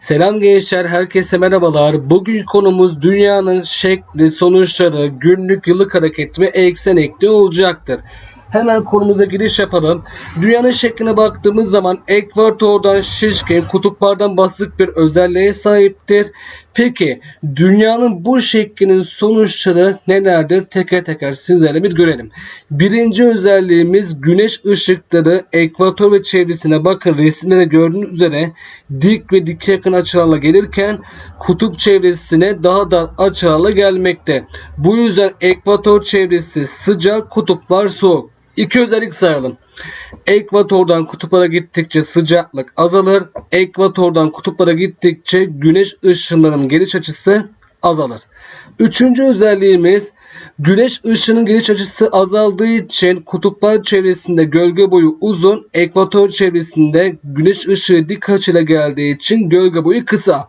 Selam gençler, herkese merhabalar. Bugün konumuz dünyanın şekli, sonuçları, günlük yıllık hareket ve eksen ekli olacaktır. Hemen konumuza giriş yapalım. Dünyanın şekline baktığımız zaman ekvatordan şişkin, kutuplardan basık bir özelliğe sahiptir. Peki dünyanın bu şeklinin sonuçları nelerdir? Teker teker sizlerle bir görelim. Birinci özelliğimiz güneş ışıkları ekvator ve çevresine bakın resimde de gördüğünüz üzere dik ve dikey yakın açılarla gelirken kutup çevresine daha da açılarla gelmekte. Bu yüzden ekvator çevresi sıcak, kutuplar soğuk. İki özellik sayalım. Ekvatordan kutuplara gittikçe sıcaklık azalır. Ekvatordan kutuplara gittikçe güneş ışınlarının geliş açısı azalır. Üçüncü özelliğimiz güneş ışının geliş açısı azaldığı için kutuplar çevresinde gölge boyu uzun, ekvator çevresinde güneş ışığı dik açıyla geldiği için gölge boyu kısa.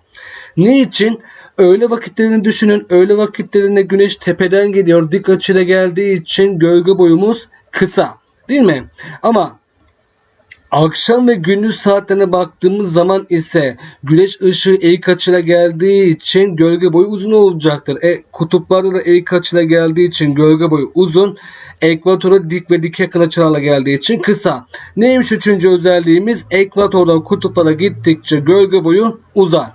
Ne için? Öğle vakitlerini düşünün. Öğle vakitlerinde güneş tepeden geliyor. Dik açıyla geldiği için gölge boyumuz kısa. Değil mi? Ama Akşam ve gündüz saatlerine baktığımız zaman ise güneş ışığı eğik açıyla geldiği için gölge boyu uzun olacaktır. E, kutuplarda da eğik açıyla geldiği için gölge boyu uzun. Ekvatora dik ve dik yakın açılarla geldiği için kısa. Neymiş üçüncü özelliğimiz? Ekvatordan kutuplara gittikçe gölge boyu uzar.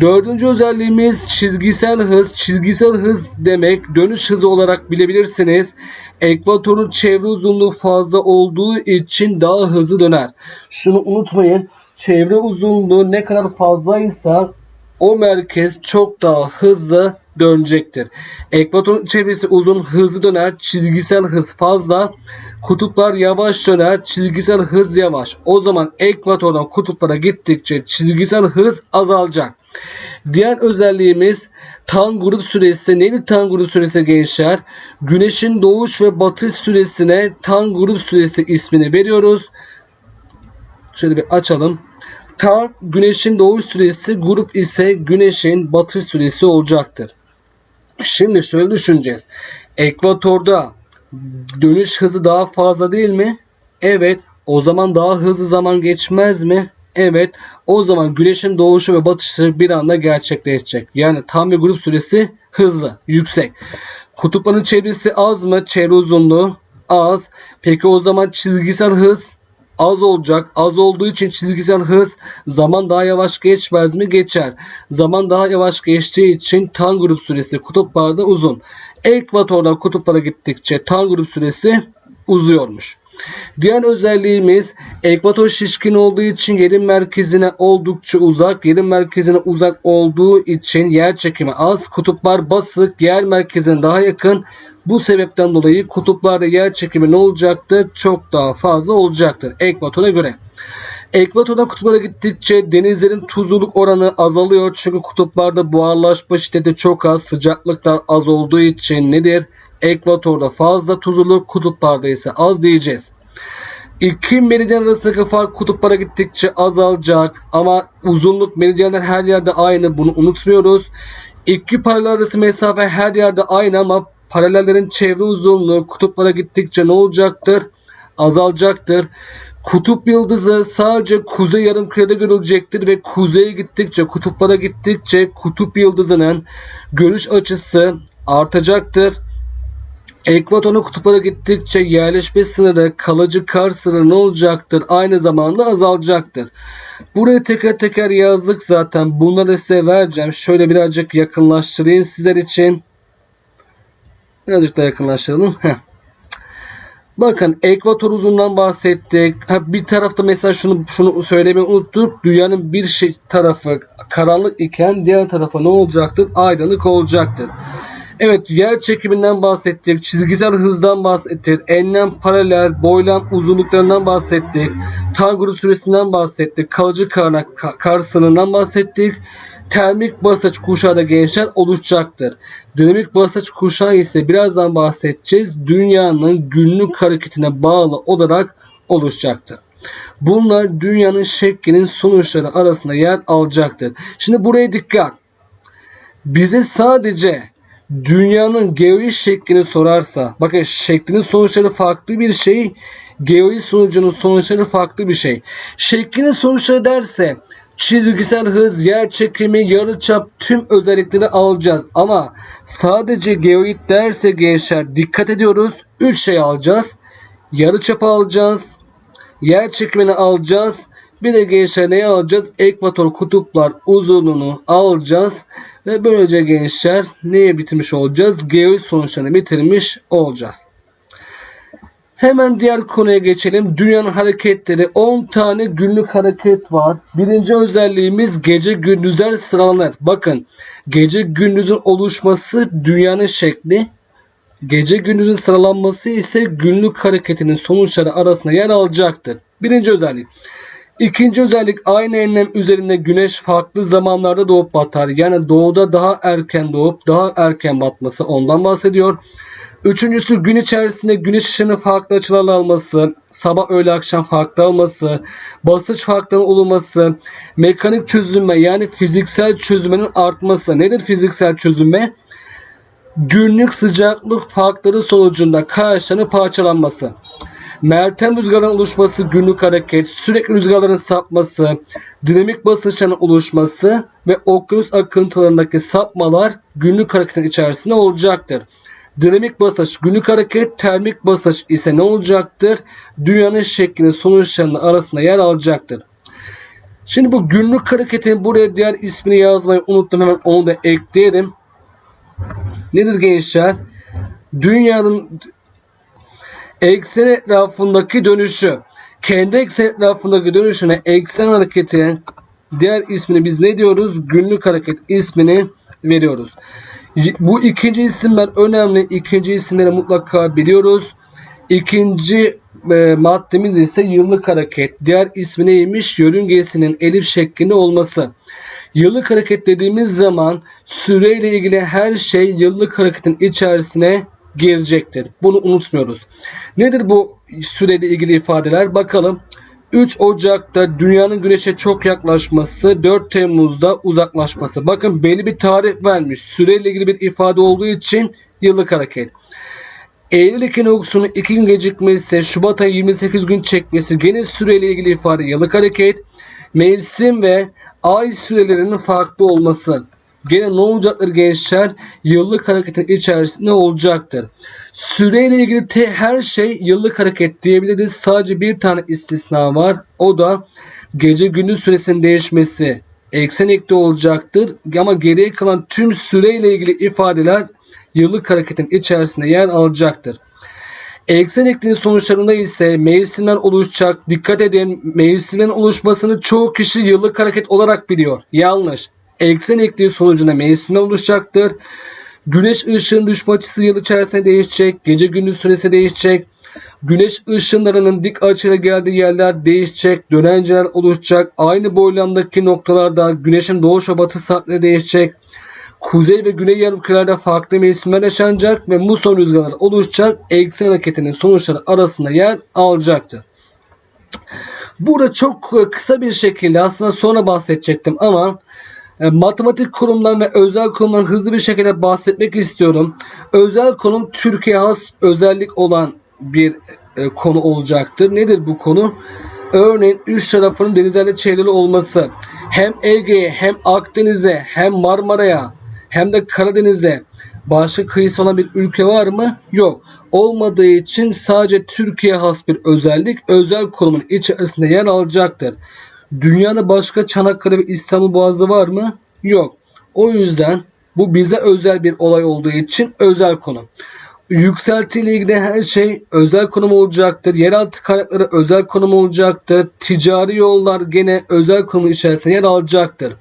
Dördüncü özelliğimiz çizgisel hız. Çizgisel hız demek dönüş hızı olarak bilebilirsiniz. Ekvatorun çevre uzunluğu fazla olduğu için daha hızlı döner. Şunu unutmayın. Çevre uzunluğu ne kadar fazlaysa o merkez çok daha hızlı dönecektir. Ekvatorun çevresi uzun hızlı döner. Çizgisel hız fazla. Kutuplar yavaş döner. Çizgisel hız yavaş. O zaman ekvatordan kutuplara gittikçe çizgisel hız azalacak. Diğer özelliğimiz tan grup süresi. Neydi tan grup süresi gençler? Güneşin doğuş ve batış süresine tan grup süresi ismini veriyoruz. Şöyle bir açalım. Tan güneşin doğuş süresi, grup ise güneşin batış süresi olacaktır. Şimdi şöyle düşüneceğiz. Ekvatorda dönüş hızı daha fazla değil mi? Evet. O zaman daha hızlı zaman geçmez mi? Evet. O zaman güneşin doğuşu ve batışı bir anda gerçekleşecek. Yani tam bir grup süresi hızlı, yüksek. Kutupların çevresi az mı? Çevre uzunluğu az. Peki o zaman çizgisel hız az olacak. Az olduğu için çizgisel hız zaman daha yavaş geçmez mi? Geçer. Zaman daha yavaş geçtiği için tan grup süresi kutuplarda uzun. Ekvatordan kutuplara gittikçe tan grup süresi uzuyormuş. Diğer özelliğimiz ekvator şişkin olduğu için yerin merkezine oldukça uzak. Yerin merkezine uzak olduğu için yer çekimi az. Kutuplar basık. Yer merkezine daha yakın. Bu sebepten dolayı kutuplarda yer çekimi ne olacaktır? Çok daha fazla olacaktır ekvatora göre. Ekvatordan kutuplara gittikçe denizlerin tuzluluk oranı azalıyor. Çünkü kutuplarda buharlaşma şiddeti çok az, sıcaklık da az olduğu için nedir? Ekvatorda fazla tuzluluk, kutuplarda ise az diyeceğiz. İki meridyen arasındaki fark kutuplara gittikçe azalacak ama uzunluk meridyenler her yerde aynı bunu unutmuyoruz. İki paralel arası mesafe her yerde aynı ama paralellerin çevre uzunluğu kutuplara gittikçe ne olacaktır? Azalacaktır. Kutup yıldızı sadece kuzey yarımkürede görülecektir ve kuzeye gittikçe, kutuplara gittikçe kutup yıldızının görüş açısı artacaktır. Ekvatorun kutuplara gittikçe yerleşme sınırı, kalıcı kar sınırı ne olacaktır? Aynı zamanda azalacaktır. Burayı teker teker yazdık zaten. Bunları size vereceğim. Şöyle birazcık yakınlaştırayım sizler için. Birazcık daha yakınlaştıralım. Heh. Bakın ekvator uzundan bahsettik. Ha, bir tarafta mesela şunu şunu söylemeyi unuttuk. Dünyanın bir şey tarafı karanlık iken diğer tarafa ne olacaktır? Aydınlık olacaktır. Evet yer çekiminden bahsettik. Çizgisel hızdan bahsettik. Enlem paralel, boylam uzunluklarından bahsettik. Tan grup süresinden bahsettik. Kalıcı kar, kar bahsettik. Termik basınç kuşağı da gençler oluşacaktır. Dinamik basınç kuşağı ise birazdan bahsedeceğiz. Dünyanın günlük hareketine bağlı olarak oluşacaktır. Bunlar dünyanın şeklinin sonuçları arasında yer alacaktır. Şimdi buraya dikkat. Bize sadece dünyanın geoid şeklini sorarsa bakın şeklinin sonuçları farklı bir şey geoid sonucunun sonuçları farklı bir şey. Şeklinin sonuçları derse çizgisel hız, yer çekimi, yarıçap tüm özellikleri alacağız. Ama sadece geoid derse gençler dikkat ediyoruz. 3 şey alacağız. Yarıçapı alacağız. Yer çekimini alacağız. Bir de gençler neyi alacağız? Ekvator kutuplar uzunluğunu alacağız. Ve böylece gençler neye bitirmiş olacağız? Geoid sonuçlarını bitirmiş olacağız. Hemen diğer konuya geçelim. Dünyanın hareketleri 10 tane günlük hareket var. Birinci özelliğimiz gece gündüzler sıralanır. Bakın gece gündüzün oluşması dünyanın şekli. Gece gündüzün sıralanması ise günlük hareketinin sonuçları arasında yer alacaktır. Birinci özellik. İkinci özellik aynı enlem üzerinde güneş farklı zamanlarda doğup batar. Yani doğuda daha erken doğup daha erken batması ondan bahsediyor. Üçüncüsü gün içerisinde güneş ışığının farklı açılarla alması, sabah öğle akşam farklı alması, basınç farklarının olması, mekanik çözünme yani fiziksel çözünmenin artması. Nedir fiziksel çözünme? Günlük sıcaklık farkları sonucunda kayaçların parçalanması. Meltem rüzgarların oluşması, günlük hareket, sürekli rüzgarların sapması, dinamik basınçların oluşması ve okyanus akıntılarındaki sapmalar günlük hareketin içerisinde olacaktır. Dinamik basınç, günlük hareket, termik basınç ise ne olacaktır? Dünyanın şeklinin sonuçlarının arasında yer alacaktır. Şimdi bu günlük hareketin buraya diğer ismini yazmayı unuttum. Hemen onu da ekleyelim. Nedir gençler? Dünyanın eksen etrafındaki dönüşü. Kendi eksen etrafındaki dönüşüne eksen hareketi diğer ismini biz ne diyoruz? Günlük hareket ismini veriyoruz. Bu ikinci isimler önemli. İkinci isimleri mutlaka biliyoruz. İkinci e, maddemiz ise yıllık hareket. Diğer ismi neymiş? Yörüngesinin elif şeklinde olması. Yıllık hareket dediğimiz zaman süreyle ilgili her şey yıllık hareketin içerisine girecektir. Bunu unutmuyoruz. Nedir bu süreyle ilgili ifadeler? Bakalım. 3 Ocak'ta dünyanın güneşe çok yaklaşması, 4 Temmuz'da uzaklaşması. Bakın belli bir tarih vermiş. Süreyle ilgili bir ifade olduğu için yıllık hareket. Eylül ekinoksunun 2 gün gecikmesi, Şubat ayı 28 gün çekmesi gene süreyle ilgili ifade yıllık hareket. Mevsim ve ay sürelerinin farklı olması. Gene ne olacaktır gençler? Yıllık hareketin içerisinde olacaktır. Süreyle ilgili te, her şey yıllık hareket diyebiliriz. Sadece bir tane istisna var. O da gece gündüz süresinin değişmesi eksen ekli olacaktır. Ama geriye kalan tüm süreyle ilgili ifadeler yıllık hareketin içerisinde yer alacaktır. Eksen ekliğin sonuçlarında ise mevsimden oluşacak. Dikkat edin mevsimden oluşmasını çoğu kişi yıllık hareket olarak biliyor. Yanlış. Eksen ekliği sonucunda mevsimden oluşacaktır. Güneş ışığın düşme açısı yıl içerisinde değişecek. Gece gündüz süresi değişecek. Güneş ışınlarının dik açıyla geldiği yerler değişecek. Dönenceler oluşacak. Aynı boylamdaki noktalarda güneşin doğuş ve batı saatleri değişecek. Kuzey ve güney yarımkürelerde farklı mevsimler yaşanacak ve muson rüzgarları oluşacak. Eksen hareketinin sonuçları arasında yer alacaktır. Burada çok kısa bir şekilde aslında sonra bahsedecektim ama matematik kurumdan ve özel kurumdan hızlı bir şekilde bahsetmek istiyorum. Özel konum Türkiye has özellik olan bir e, konu olacaktır. Nedir bu konu? Örneğin üç tarafının denizlerle çevrili olması. Hem Ege'ye hem Akdeniz'e hem Marmara'ya hem de Karadeniz'e başka kıyısı olan bir ülke var mı? Yok. Olmadığı için sadece Türkiye has bir özellik özel konumun içerisinde yer alacaktır. Dünyada başka Çanakkale ve İstanbul Boğazı var mı? Yok. O yüzden bu bize özel bir olay olduğu için özel konu. Yükselti ile ilgili her şey özel konum olacaktır. Yeraltı kaynakları özel konum olacaktır. Ticari yollar gene özel konum içerisinde yer alacaktır.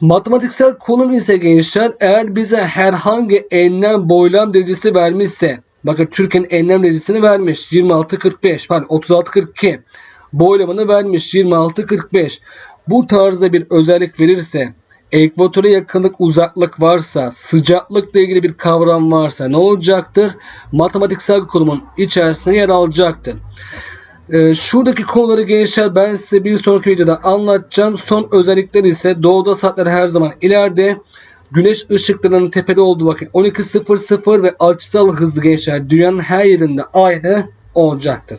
Matematiksel konum ise gençler eğer bize herhangi enlem boylam derecesi vermişse bakın Türkiye'nin enlem derecesini vermiş 26-45 pardon 36-42 boylamını vermiş 26-45 bu tarzda bir özellik verirse ekvatora yakınlık uzaklık varsa sıcaklıkla ilgili bir kavram varsa ne olacaktır? Matematiksel konumun içerisine yer alacaktır. Ee, şuradaki konuları gençler ben size bir sonraki videoda anlatacağım. Son özellikler ise doğuda saatler her zaman ileride. Güneş ışıklarının tepede olduğu vakit 12.00 ve açısal hızı gençler dünyanın her yerinde aynı olacaktır.